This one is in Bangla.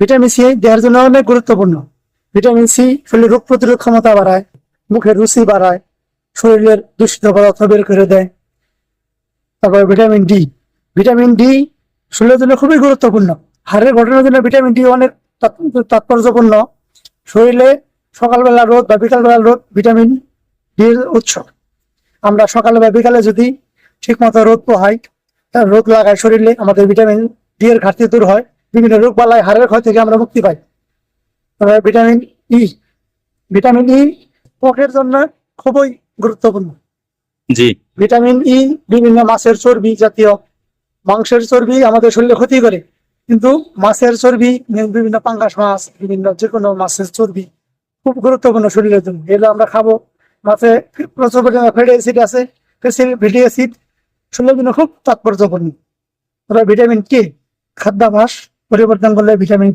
ভিটামিন সি দেহের জন্য অনেক গুরুত্বপূর্ণ। ভিটামিন সি শরীরের রোগ প্রতিরোধ ক্ষমতা বাড়ায়, মুখের রুচি বাড়ায়, শরীরের দূষিত পদার্থ বের করে দেয়। তারপর ভিটামিন ডি। ভিটামিন ডি শরীরের জন্য খুবই গুরুত্বপূর্ণ। হাড়ের গঠনের জন্য ভিটামিন ডি অনেক তাৎপর্যপূর্ণ। শরীরে সকালবেলা রোদ বা বিকালবেলা রোদ ভিটামিন ডি এর উৎস। আমরা সকালে বা বিকালে যদি ঠিক মতো রোদ পোহাই রোদ লাগায় শরীরে আমাদের ভিটামিন ডি এর ঘাটতি দূর হয়। বিভিন্ন রোগ বালাই হাড়ের ক্ষয় থেকে আমরা মুক্তি পাই। ভিটামিন ই ভিটামিন ই ত্বকের জন্য খুবই গুরুত্বপূর্ণ। জি। ভিটামিন ই বিভিন্ন মাছের চর্বি জাতীয়। মাংসের চর্বি আমাদের শরীরে ক্ষতি করে কিন্তু মাছের চর্বি বিভিন্ন পাঙ্গাস মাছ বিভিন্ন যে কোনো মাছের চর্বি খুব গুরুত্বপূর্ণ শরীরের জন্য। এগুলো আমরা খাব। মাছে প্রচুর পরিমাণে ফ্যাটি অ্যাসিড আছে। ফ্যাটি অ্যাসিড শরীরের জন্য খুব তাৎপর্যপূর্ণ। ভিটামিন কে খাদ্যাভাস পরিবর্তন করলে ভিটামিন